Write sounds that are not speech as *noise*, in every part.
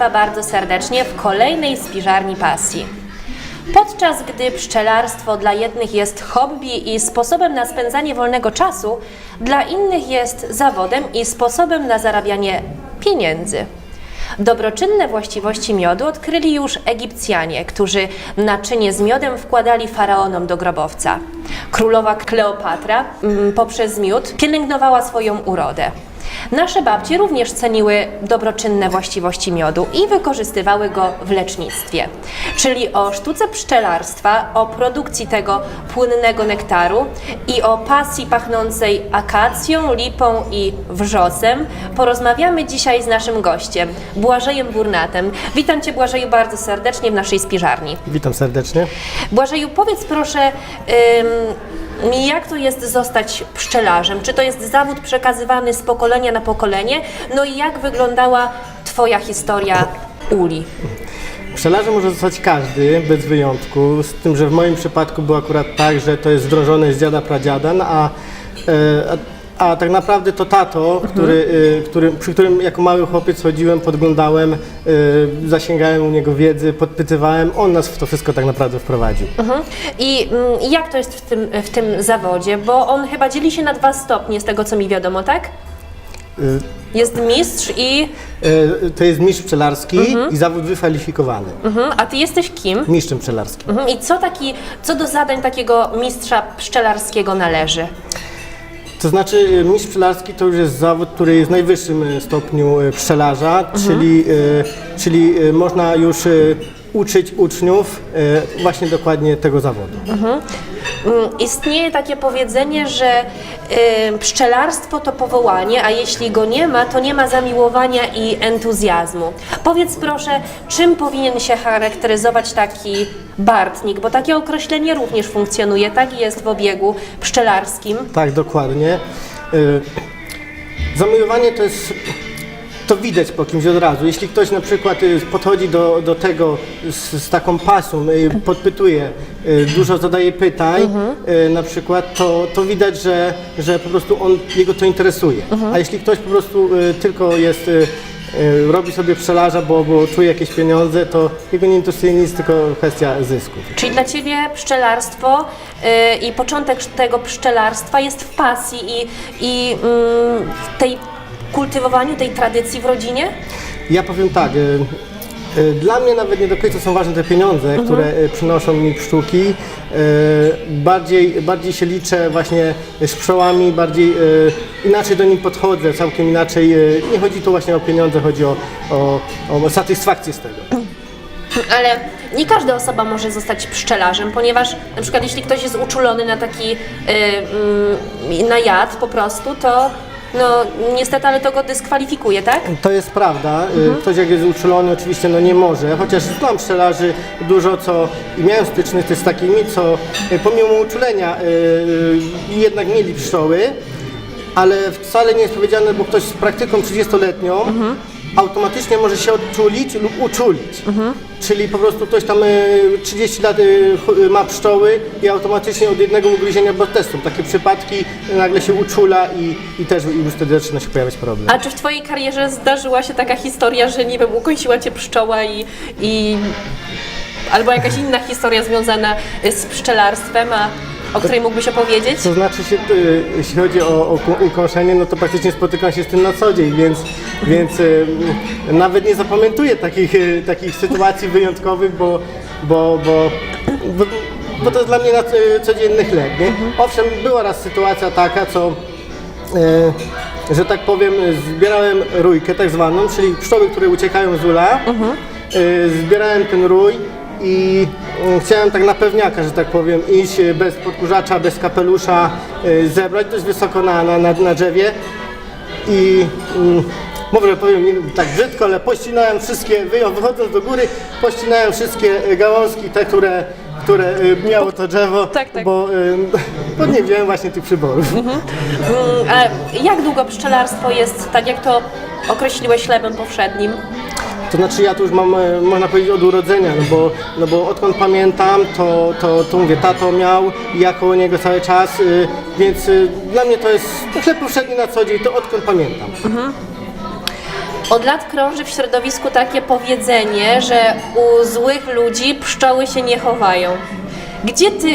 Państwa bardzo serdecznie w kolejnej spiżarni pasji. Podczas gdy pszczelarstwo dla jednych jest hobby i sposobem na spędzanie wolnego czasu, dla innych jest zawodem i sposobem na zarabianie pieniędzy. Dobroczynne właściwości miodu odkryli już Egipcjanie, którzy naczynie z miodem wkładali faraonom do grobowca. Królowa Kleopatra mm, poprzez miód pielęgnowała swoją urodę. Nasze babcie również ceniły dobroczynne właściwości miodu i wykorzystywały go w lecznictwie. Czyli o sztuce pszczelarstwa, o produkcji tego płynnego nektaru i o pasji pachnącej akacją, lipą i wrzosem porozmawiamy dzisiaj z naszym gościem, Błażejem Burnatem. Witam Cię Błażeju bardzo serdecznie w naszej spiżarni. Witam serdecznie. Błażeju, powiedz proszę, ym, jak to jest zostać pszczelarzem? Czy to jest zawód przekazywany z pokolenia na pokolenie? No i jak wyglądała Twoja historia uli? Pszczelarzem może zostać każdy, bez wyjątku, z tym, że w moim przypadku było akurat tak, że to jest wdrożone z dziada pradziada, no a, e, a, a tak naprawdę to tato, który, e, który, przy którym jako mały chłopiec chodziłem, podglądałem, e, zasięgałem u niego wiedzy, podpytywałem, on nas w to wszystko tak naprawdę wprowadził. Mhm. I mm, jak to jest w tym, w tym zawodzie? Bo on chyba dzieli się na dwa stopnie, z tego co mi wiadomo, tak? E, Jest mistrz i... e, To jest mistrz pszczelarski i zawód wykwalifikowany. Mhm. A Ty jesteś kim? Mistrzem pszczelarskim. Mhm. I co, taki, co do zadań takiego mistrza pszczelarskiego należy? To znaczy e, mistrz pszczelarski to już jest zawód, który jest w najwyższym e, stopniu e, pszczelarza, czyli, e, czyli można już uczyć uczniów e, właśnie dokładnie tego zawodu. Mm, Istnieje takie powiedzenie, że y, pszczelarstwo to powołanie, a jeśli go nie ma, to nie ma zamiłowania i entuzjazmu. Powiedz proszę, czym powinien się charakteryzować taki bartnik, bo takie określenie również funkcjonuje, tak jest w obiegu pszczelarskim. Tak, dokładnie. E, Zamiłowanie to jest, to widać po kimś od razu. Jeśli ktoś na przykład e, podchodzi do, do tego z, z taką pasją, e, podpytuje, e, dużo zadaje pytań, e, na przykład, to, to widać, że, że po prostu on, jego to interesuje. A jeśli ktoś po prostu tylko jest, robi sobie pszczelarza, bo, bo czuje jakieś pieniądze, to jego nie interesuje nic, tylko kwestia zysków. Czyli dla Ciebie pszczelarstwo y, i początek tego pszczelarstwa jest w pasji i, i mm, w tej kultywowaniu tej tradycji w rodzinie? Ja powiem tak. e, e, Dla mnie nawet nie do końca są ważne te pieniądze, które e, przynoszą mi pszczółki. E, Bardziej, bardziej się liczę właśnie z pszczołami, bardziej inaczej do nich podchodzę, całkiem inaczej. Nie chodzi tu właśnie o pieniądze, chodzi o, o, o satysfakcję z tego. *clears throat* Ale nie każda osoba może zostać pszczelarzem, ponieważ na przykład jeśli ktoś jest uczulony na taki y, mm, na jad po prostu, to no niestety, ale to go dyskwalifikuje, tak? To jest prawda. E, Ktoś jak jest uczulony oczywiście no nie może, chociaż znam pszczelarzy dużo co i miałem styczność też z takimi, co e, pomimo uczulenia e, jednak mieli pszczoły, ale wcale nie jest powiedziane, bo ktoś z praktyką 30-letnią automatycznie może się odczulić lub uczulić. Czyli po prostu ktoś tam e, 30 lat ch- ma pszczoły i automatycznie od jednego ugryzienia testu. Takie przypadki nagle się uczula i, i też już wtedy zaczyna się pojawiać problem. A czy w Twojej karierze zdarzyła się taka historia, że nie wiem, ukąsiła Cię pszczoła i, i albo jakaś inna historia związana z pszczelarstwem, a o której mógłbyś opowiedzieć? To znaczy się, y, jeśli chodzi o, o ukąszenie, no to praktycznie spotykam się z tym na co dzień, więc, więc y, nawet nie zapamiętuję takich, y, takich sytuacji wyjątkowych, bo, bo, bo, bo, to jest dla mnie na y, codzienny chleb. Nie? Owszem, była raz sytuacja taka, co y, że tak powiem, zbierałem rójkę tak zwaną, czyli pszczoły, które uciekają z ula. Y, Zbierałem ten rój i y, chciałem tak na pewniaka, że tak powiem, iść y, bez podkurzacza, bez kapelusza, y, zebrać dość wysoko na, na, na, na drzewie i mm, może powiem nie, tak brzydko, ale pościnałem wszystkie, wychodząc do góry, pościnałem wszystkie y, gałązki, te, które, które y, miało to drzewo, Tak, tak. bo, y, bo nie wziąłem właśnie tych przyborów. Mm, A jak długo pszczelarstwo jest, tak jak to określiłeś, chlebem powszednim? To znaczy ja tu już mam, e, można powiedzieć, od urodzenia, no bo, no bo odkąd pamiętam, to, to, to mówię, tato miał i ja koło niego cały czas, y, więc y, dla mnie to jest chleb powszedni na co dzień, to odkąd pamiętam. Od lat krąży w środowisku takie powiedzenie, że u złych ludzi pszczoły się nie chowają. Gdzie ty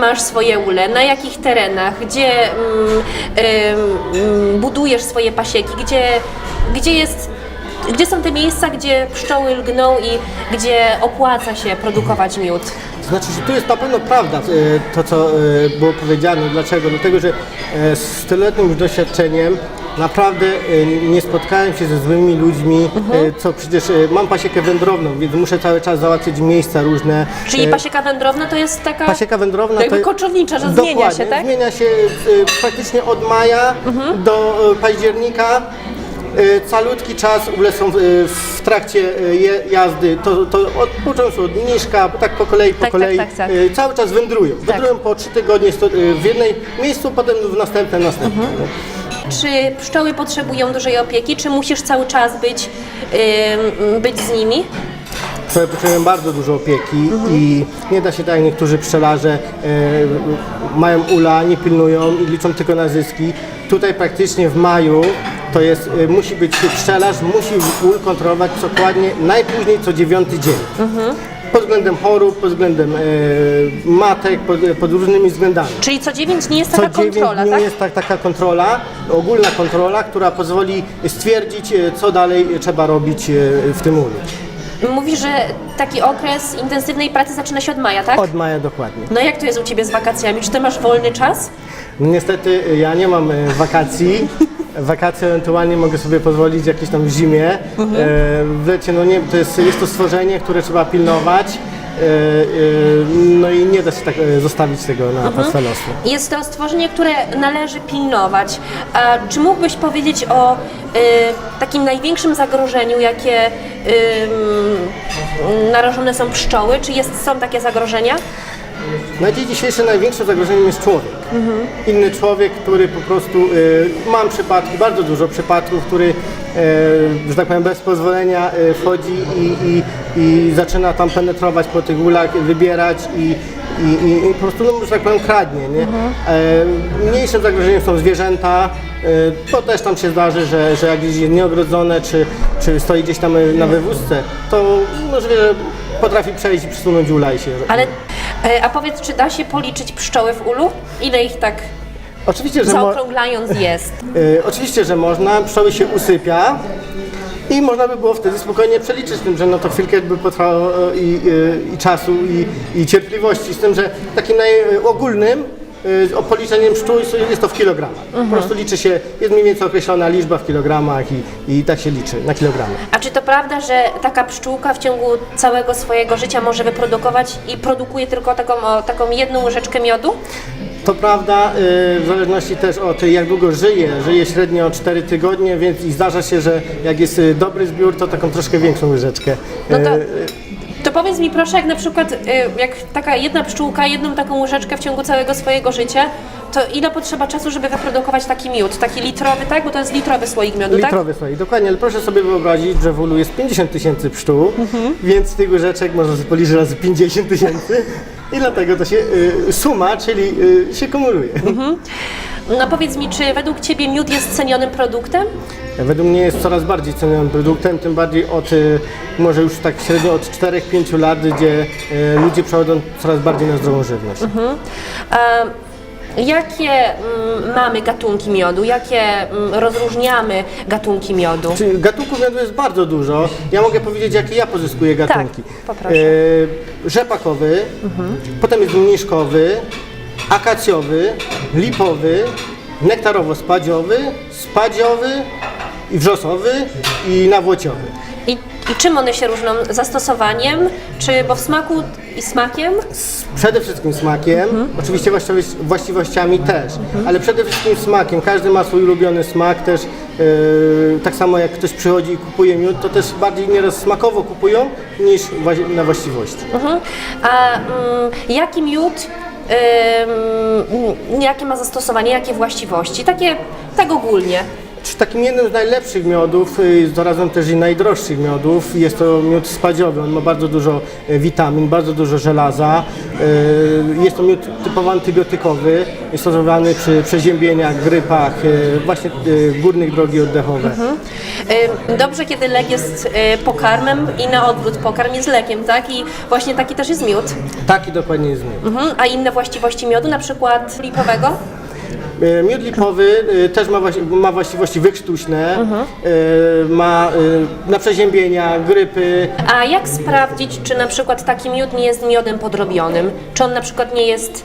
masz swoje ule? Na jakich terenach? Gdzie mm, ym, budujesz swoje pasieki? Gdzie, gdzie, jest, gdzie są te miejsca, gdzie pszczoły lgną i gdzie opłaca się produkować miód? Znaczy, że tu jest na pewno prawda e, to, co e, było powiedziane. Dlaczego? Dlatego, że e, z tyletnim już doświadczeniem naprawdę e, nie spotkałem się ze złymi ludźmi, e, co przecież e, mam pasiekę wędrowną, więc muszę cały czas załatwiać miejsca różne. Czyli pasieka wędrowna to jest taka Pasieka wędrowna to koczownicza, że zmienia się, tak? Zmienia się praktycznie od maja do e, października. Calutki czas ule są w trakcie jazdy, to, to od, począwszy od mniszka, tak po kolei, po Tak, kolei, tak, tak, tak. cały czas wędrują. Wędrują po trzy tygodnie w jednym miejscu, potem w następne, następne. Mhm. Czy pszczoły potrzebują dużej opieki, czy musisz cały czas być, ym, być z nimi? Pszczoły potrzebują bardzo dużo opieki i nie da się tak jak niektórzy pszczelarze e, mają ula, nie pilnują i liczą tylko na zyski. Tutaj praktycznie w maju to jest, e, musi być pszczelarz, musi ul kontrolować dokładnie najpóźniej co dziewiąty dzień. Pod względem chorób, pod względem e, matek, pod, pod różnymi względami. Czyli co 9 dni jest Co taka 9 kontrola, dni tak? jest tak, taka kontrola, ogólna kontrola, która pozwoli stwierdzić, e, co dalej trzeba robić e, w tym ulu. Mówisz, że taki okres intensywnej pracy zaczyna się od maja, tak? Od maja dokładnie. No jak to jest u Ciebie z wakacjami? Czy Ty masz wolny czas? Niestety y, ja nie mam e, wakacji. *laughs* Wakacje ewentualnie mogę sobie pozwolić jakieś tam w zimie. E, W lecie no nie, to jest, jest to stworzenie, które trzeba pilnować. E, e, No i nie da się tak e, zostawić tego na pastwę losu. Jest to stworzenie, które należy pilnować. A czy mógłbyś powiedzieć o y, takim największym zagrożeniu, jakie ym, narażone są pszczoły? Czy jest, są takie zagrożenia? Na dzień dzisiejszy największym zagrożeniem jest człowiek. Inny człowiek, który po prostu, y, mam przypadki, bardzo dużo przypadków, który, y, że tak powiem, bez pozwolenia y, wchodzi i, i, i zaczyna tam penetrować po tych ulach, wybierać i, i, i, i po prostu, no, że tak powiem, kradnie. Nie? E, mniejszym zagrożeniem są zwierzęta, y, to też tam się zdarzy, że, że jak gdzieś jest nieogrodzone, czy, czy stoi gdzieś tam na wywózce, to no, zwierzę potrafi przejść i przesunąć ula i się Ale, e, a powiedz, czy da się policzyć pszczoły w ulu? Ile ich tak Oczywiście, że mo- zaokrąglając jest? E, oczywiście, że można, pszczoły się usypia i można by było wtedy spokojnie przeliczyć z tym, że no to chwilkę jakby potrwało e, i, e, i czasu i, i cierpliwości, z tym, że takim najogólnym o policzeniem pszczół jest- to w kilogramach. Po prostu liczy się, jest mniej więcej określona liczba w kilogramach i, i tak się liczy na kilogramy. A czy to prawda, że taka pszczółka w ciągu całego swojego życia może wyprodukować i produkuje tylko taką, o, taką jedną łyżeczkę miodu? To prawda, y, w zależności też od jak długo żyje, żyje średnio 4 tygodnie, więc i zdarza się, że jak jest y, dobry zbiór, to taką troszkę większą łyżeczkę. No to, Y, to powiedz mi proszę, jak na przykład, y, jak taka jedna pszczółka, jedną taką łyżeczkę w ciągu całego swojego życia, to ile potrzeba czasu, żeby wyprodukować taki miód? Taki litrowy, tak? Bo to jest litrowy słoik miodu, tak? Litrowy słoik, dokładnie, ale proszę sobie wyobrazić, że w ulu jest 50 tysięcy pszczół, Mhm. więc tych łyżeczek można sobie policzyć razy 50 tysięcy i dlatego to się y, suma, czyli y, się kumuluje. Mhm. No powiedz mi, czy według Ciebie miód jest cenionym produktem? Według mnie jest coraz bardziej cenionym produktem, tym bardziej od y, może już tak średnio od 4-5 lat, gdzie y, ludzie przechodzą coraz bardziej na zdrową żywność. A jakie mm, mamy gatunki miodu? Jakie mm, rozróżniamy gatunki miodu? Czyli gatunków miodu jest bardzo dużo. Ja mogę powiedzieć, jakie ja pozyskuję gatunki. poproszę. E, rzepakowy, potem jest mniszkowy, akacjowy, lipowy, nektarowo-spadziowy, spadziowy i wrzosowy i nawłociowy. I, I czym one się różnią? Zastosowaniem? Czy bo w smaku i smakiem? Przede wszystkim smakiem, oczywiście właściwości- właściwościami też, ale przede wszystkim smakiem. Każdy ma swój ulubiony smak też. e, tak samo jak ktoś przychodzi i kupuje miód, to też bardziej nieraz smakowo kupują niż na właściwości. Mhm. A mm, jaki miód, jakie ma zastosowanie, jakie właściwości? Takie, tak ogólnie. Takim jednym z najlepszych miodów, y, zarazem też i najdroższych miodów, jest to miód spadziowy. On ma bardzo dużo e, witamin, bardzo dużo żelaza. E, Jest to miód typowo antybiotykowy, jest stosowany przy przeziębieniach, grypach, właśnie górnych drogi oddechowe. Ym, Dobrze, kiedy lek jest y, pokarmem i na odwrót pokarm jest lekiem, tak? I właśnie taki też jest miód. Taki dokładnie jest miód. Mhm. A inne właściwości miodu, na przykład lipowego? E, Miód lipowy e, też ma, ma właściwości wykrztuśne, e, ma na przeziębienia, grypy. A jak sprawdzić, czy na przykład taki miód nie jest miodem podrobionym? Czy on na przykład nie jest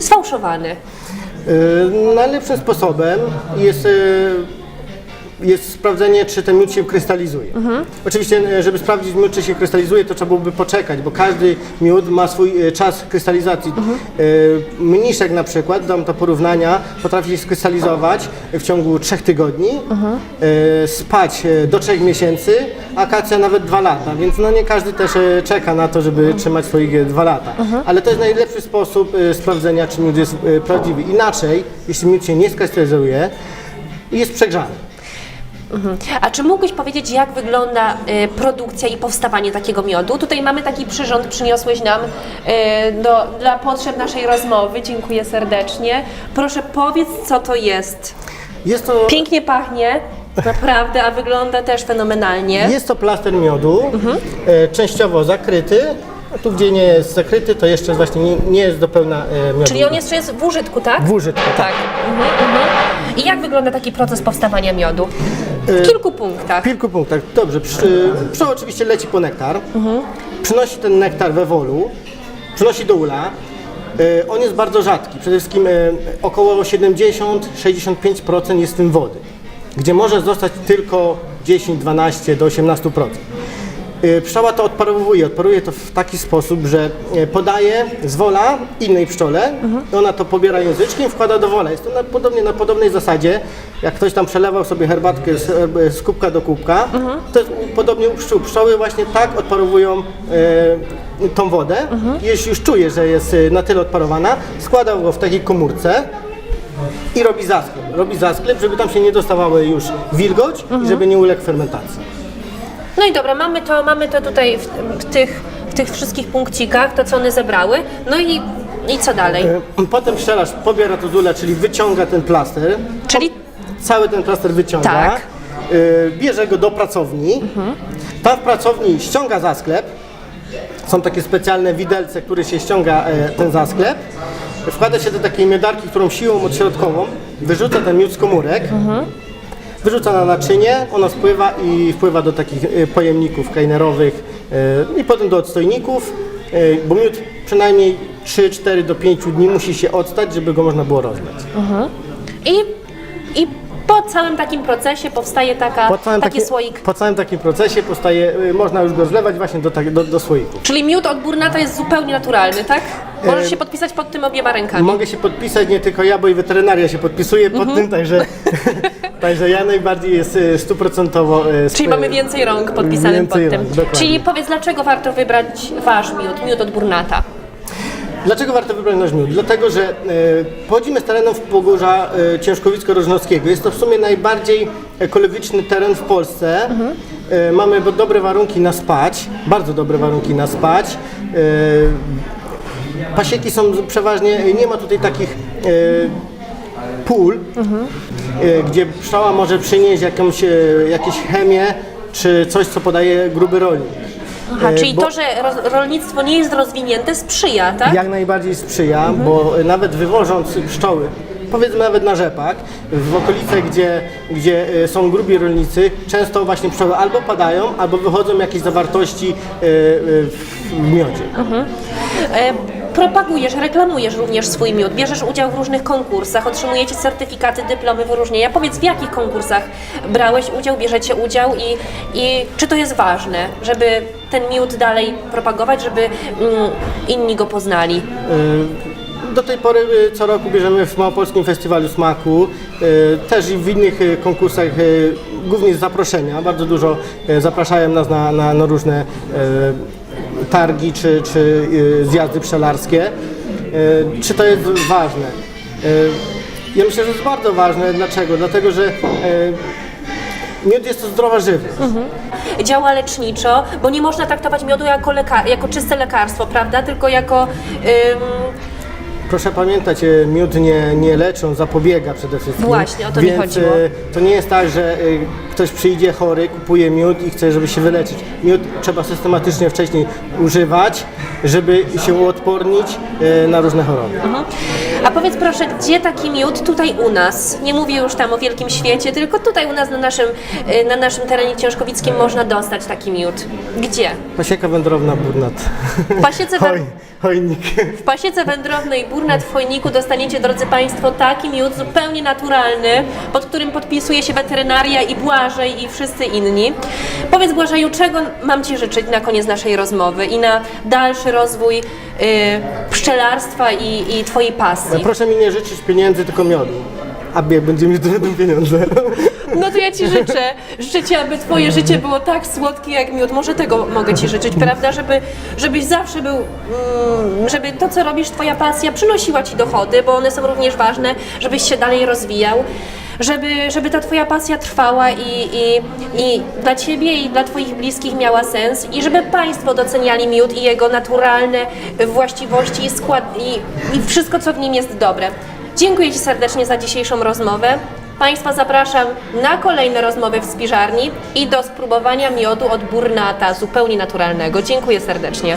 sfałszowany? Najlepszym sposobem jest, jest sprawdzenie, czy ten miód się krystalizuje. Oczywiście, e, żeby sprawdzić miód, czy się krystalizuje, to trzeba byłoby poczekać, bo każdy miód ma swój e, czas krystalizacji. E, Mniszek na przykład, dam to porównania, potrafi się skrystalizować w ciągu 3 tygodni, e, spać e, do 3 miesięcy, akacja nawet 2 lata, więc no nie każdy też e, czeka na to, żeby trzymać swoich 2 lata. Ale to jest najlepszy sposób e, sprawdzenia, czy miód jest e, prawdziwy. Inaczej, jeśli miód się nie skrystalizuje, jest przegrzany. A czy mógłbyś powiedzieć, jak wygląda y, produkcja i powstawanie takiego miodu? Tutaj mamy taki przyrząd, przyniosłeś nam y, do, dla potrzeb naszej rozmowy. Dziękuję serdecznie. Proszę powiedz, co to jest. Jest to, Pięknie pachnie, naprawdę, a wygląda też fenomenalnie. jest to plaster miodu, e, częściowo zakryty. A tu, gdzie nie jest zakryty, to jeszcze właśnie nie, nie jest do pełna e, miodu. Czyli on jeszcze jest w użytku, tak? w użytku. Tak. Mhm, mhm. I jak wygląda taki proces powstawania miodu? W kilku punktach. W kilku punktach. Dobrze, przy, pszczoła oczywiście leci po nektar, przynosi ten nektar we wolu, przynosi do ula. E, On jest bardzo rzadki, przede wszystkim e, około 70-65% jest w tym wody, gdzie może zostać tylko 10-12 do 18%. E, Pszczoła to odparowuje, odparuje to w taki sposób, że e, podaje z wola innej pszczole, ona to pobiera języczkiem, wkłada do wola. Jest to na, podobnie na podobnej zasadzie, jak ktoś tam przelewał sobie herbatkę z, z kubka do kubka, to jest podobnie u pszczół. Pszczoły właśnie tak odparowują e, tą wodę. Jeśli już czuje, że jest na tyle odparowana, składa go w takiej komórce, i robi zasklep. Robi zasklep, żeby tam się nie dostawały już wilgoć i żeby nie uległ fermentacji. No i dobra, mamy to, mamy to tutaj w, w, tych, w tych wszystkich punkcikach, to co one zebrały. No i, i co dalej? E, Potem pszczelarz pobiera to z ula, czyli wyciąga ten plaster. Czyli Cały ten plaster wyciąga. Tak. e, Bierze go do pracowni. Tam w pracowni ściąga zasklep. Są takie specjalne widelce, które się ściąga e, ten zasklep. Wkłada się do takiej miodarki, którą siłą odśrodkową wyrzuca ten miód z komórek. Wyrzuca na naczynie, ono spływa i wpływa do takich e, pojemników kajnerowych e, i potem do odstojników, e, bo miód przynajmniej 3-4 do 5 dni musi się odstać, żeby go można było rozlać. I, I po całym takim procesie powstaje taka, Po taki taki- słoik. po całym takim procesie powstaje, można już go zlewać właśnie do, tak- do, do słoików. Czyli miód od Burnata jest zupełnie naturalny, tak? Możesz się podpisać pod tym obiema rękami. Mogę się podpisać, nie tylko ja, bo i weterynaria się podpisuje pod Mhm. tym, także, *laughs* także ja najbardziej jest y, stuprocentowo... y, Czyli mamy więcej rąk podpisanych Więcej pod tym. rąk, dokładnie. Czyli powiedz, dlaczego warto wybrać wasz miód, miód od Burnata? Dlaczego warto wybrać nasz miód? Dlatego, że e, pochodzimy z terenów Pogórza e, Ciężkowicko-Rożnowskiego. Jest to w sumie najbardziej ekologiczny teren w Polsce. E, mamy dobre warunki na spać, bardzo dobre warunki na spać. Pasieki są przeważnie, nie ma tutaj takich pól, e, gdzie pszczoła może przynieść jakąś, e, jakieś chemię, czy coś, co podaje gruby rolnik. Aha, E, czyli bo- to, że rolnictwo nie jest rozwinięte, sprzyja, tak? jak najbardziej sprzyja, bo nawet wywożąc pszczoły, powiedzmy nawet na rzepak, w okolice, gdzie, gdzie e, są grubi rolnicy, często właśnie pszczoły albo padają, albo wychodzą jakieś zawartości e, e, w miodzie. E, propagujesz, reklamujesz również swój miód, bierzesz udział w różnych konkursach, otrzymujecie certyfikaty, dyplomy, wyróżnienia. Powiedz, w jakich konkursach brałeś udział, bierzecie udział i, i czy to jest ważne, żeby ten miód dalej propagować, żeby mm, inni go poznali? E, Do tej pory e, co roku bierzemy w Małopolskim Festiwalu Smaku, e, też i w innych konkursach, głównie z zaproszenia. Bardzo dużo zapraszają nas na, na, na różne targi czy, czy e, zjazdy pszczelarskie. E, Czy to jest ważne? E, Ja myślę, że jest bardzo ważne. Dlaczego? Dlatego, że miód jest to zdrowa żywność. Działa leczniczo, bo nie można traktować miodu jako, leka- jako czyste lekarstwo, prawda? Tylko jako ym, proszę pamiętać, e, miód nie, nie leczy, on zapobiega przede wszystkim. Właśnie, o to mi Więc, chodziło. e, to nie jest tak, że e, ktoś przyjdzie chory, kupuje miód i chce, żeby się wyleczyć. Miód trzeba systematycznie wcześniej używać, żeby się uodpornić e, na różne choroby. A powiedz proszę, gdzie taki miód tutaj u nas? Nie mówię już tam o wielkim świecie, tylko tutaj u nas na naszym, y, na naszym terenie ciężkowickim można dostać taki miód. Gdzie? Pasieka wędrowna Burnat. W pasiece, *laughs* Hoj, wę- hojnik. w pasiece wędrownej Burnat w Chojniku dostaniecie, drodzy Państwo, taki miód zupełnie naturalny, pod którym podpisuje się weterynaria i Błażej i wszyscy inni. Powiedz Błażeju, czego mam Ci życzyć na koniec naszej rozmowy i na dalszy rozwój y, pszczelarstwa i, i Twojej pasji? Proszę mi nie życzyć pieniędzy, tylko miodu. A jak będzie mieć duże pieniądze. No to ja Ci życzę. Życzę Ci, aby Twoje życie było tak słodkie jak miód. Może tego mogę Ci życzyć, prawda? Żeby, żebyś zawsze był, mm, żeby to, co robisz, Twoja pasja przynosiła Ci dochody, bo one są również ważne, żebyś się dalej rozwijał. Żeby, żeby ta Twoja pasja trwała i, i, i dla Ciebie i dla Twoich bliskich miała sens i żeby Państwo doceniali miód i jego naturalne właściwości i skład i, i wszystko, co w nim jest dobre. Dziękuję Ci serdecznie za dzisiejszą rozmowę. Państwa zapraszam na kolejne rozmowy w spiżarni i do spróbowania miodu od burnata, zupełnie naturalnego. Dziękuję serdecznie.